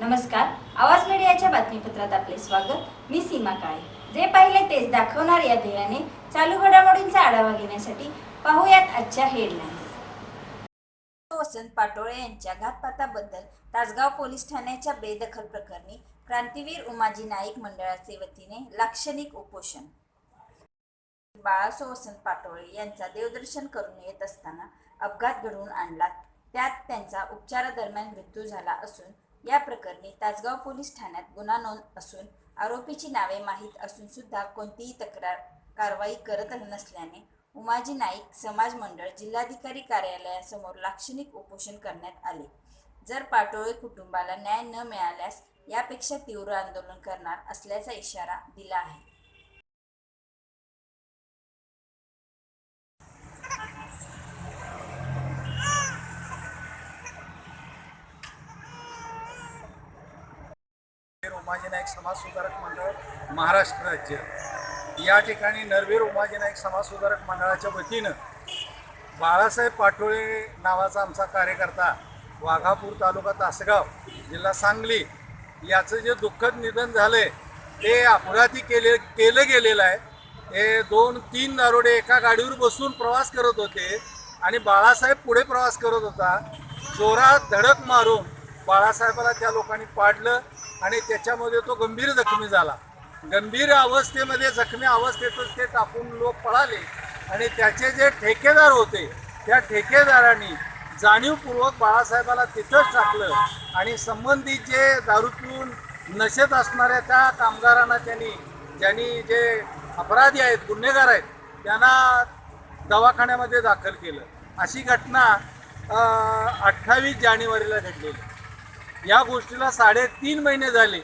आवाज मीडियाच्या बातमीपत्रात आपले स्वागत. मी सीमा काळे. जे पाहिले तेच दाखवणार या ध्येयाने चालू घडामोडींचा आढावा घेण्यासाठी पाहूयात आजच्या हेडलाईन्स वसंत पाटोळे यांच्या घातपाताबद्दल तासगाव पोलीस ठाण्याच्या बेदखल प्रकरणी क्रांतीवीर उमाजी नाईक मंडळाचे वतीने लाक्षणिक उपोषण. बाळासो वसंत पाटोळे यांचा देवदर्शन करून येत असताना अपघात घडवून आणला. त्यात त्यांचा उपचारादरम्यान मृत्यू झाला असून या प्रकरणी तासगाव पोलीस ठाण्यात गुन्हा नोंद असून आरोपीची नावे माहीत असून सुद्धा कोणतीही तक्रार कारवाई करत नसल्याने उमाजी नाईक समाज मंडळ जिल्हाधिकारी कार्यालयासमोर लाक्षणिक उपोषण करण्यात आले. जर पाटोळे कुटुंबाला न्याय न मिळाल्यास यापेक्षा तीव्र आंदोलन करणार असल्याचा इशारा दिला आहे. उमाजी नाईक समाज सुधारक मंडळ महाराष्ट्र राज्य. या ठिकाणी नरवीर उमाजी नाईक मंडळाच्या वतीनं बाळासाहेब पाटोळे नावाचा आमचा कार्यकर्ता वाघापूर तालुका तासगाव जिल्हा सांगली याचं जे दुःखद निधन झालंय ते अपघाती केले केलं गेलेलं आहे. हे दोन तीन दारोडे एका गाडीवर बसून प्रवास करत होते आणि बाळासाहेब पुढे प्रवास करत होता. जोरात धडक मारून बाळासाहेबाला त्या लोकांनी पाडलं. आणि त्याच्यामध्ये तो गंभीर जखमी झाला. गंभीर अवस्थेमध्ये जखमी अवस्थेतच ते टाकून लोक पळाले. आणि त्याचे जे ठेकेदार होते त्या ठेकेदारांनी जाणीवपूर्वक बाळासाहेबाला तिथंच टाकलं. आणि संबंधित जे दारू पिऊन नशेत असणाऱ्या त्या कामगारांना त्यांनी ज्यांनी जे अपराधी आहेत गुन्हेगार आहेत त्यांना दवाखान्यामध्ये दाखल केलं. अशी घटना अठ्ठावीस जानेवारीला घडलेली. या गोष्टीला साडेतीन महिने झाले.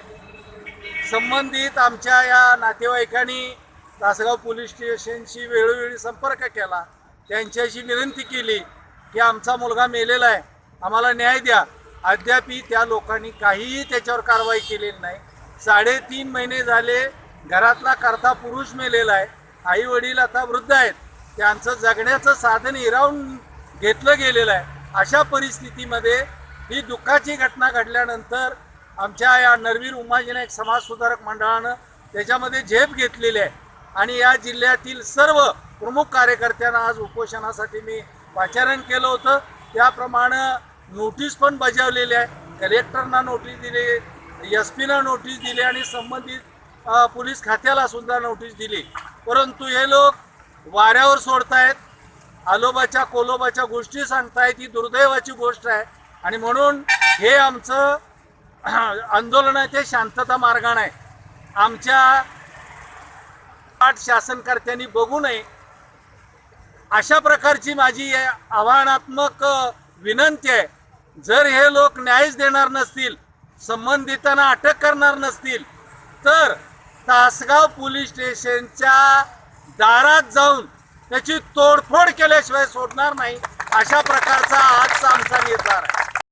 संबंधित आमच्या या नातेवाईकांनी तासगाव पोलीस स्टेशनशी वेळोवेळी संपर्क केला. त्यांच्याशी विनंती केली की आमचा मुलगा मेलेला आहे आम्हाला न्याय द्या. अद्यापही त्या लोकांनी काहीही त्याच्यावर कारवाई केलेली नाही. साडेतीन महिने झाले घरातला करता पुरुष मेलेला आहे आई वडील आता वृद्ध आहेत. त्यांचं जगण्याचं साधन हिरावून घेतलं गेलेलं आहे. अशा परिस्थितीमध्ये ही दुःखाची घटना घडल्यानंतर आमच्या या नरवीर उमाजीनायक समाजसुधारक मंडळानं त्याच्यामध्ये झेप घेतलेली आहे. आणि या जिल्ह्यातील सर्व प्रमुख कार्यकर्त्यांना आज उपोषणासाठी मी पाचारण केलं होतं. त्याप्रमाणे नोटीस पण बजावलेली आहे. कलेक्टरना नोटीस दिली एस पीना नोटीस दिली आणि संबंधित पोलीस खात्याला सुद्धा नोटीस दिली. परंतु हे लोक वाऱ्यावर सोडतायत आलोबाच्या कोलोबाच्या गोष्टी सांगतायत ही दुर्दैवाची गोष्ट आहे. आणि म्हणून हे आमचं आंदोलन आहे ते शांतता मार्गाने आहे. आमच्या आठ शासनकर्त्यांनी बघू नये. अशा प्रकारची माझी आव्हानात्मक विनंती आहे. जर हे लोक न्यायच देणार नसतील संबंधितांना अटक करणार नसतील तर तासगाव पोलीस स्टेशनच्या दारात जाऊन त्याची तोडफोड केल्याशिवाय सोडणार नाही अशा प्रकारचा आजचा आमचा निर्धार आहे.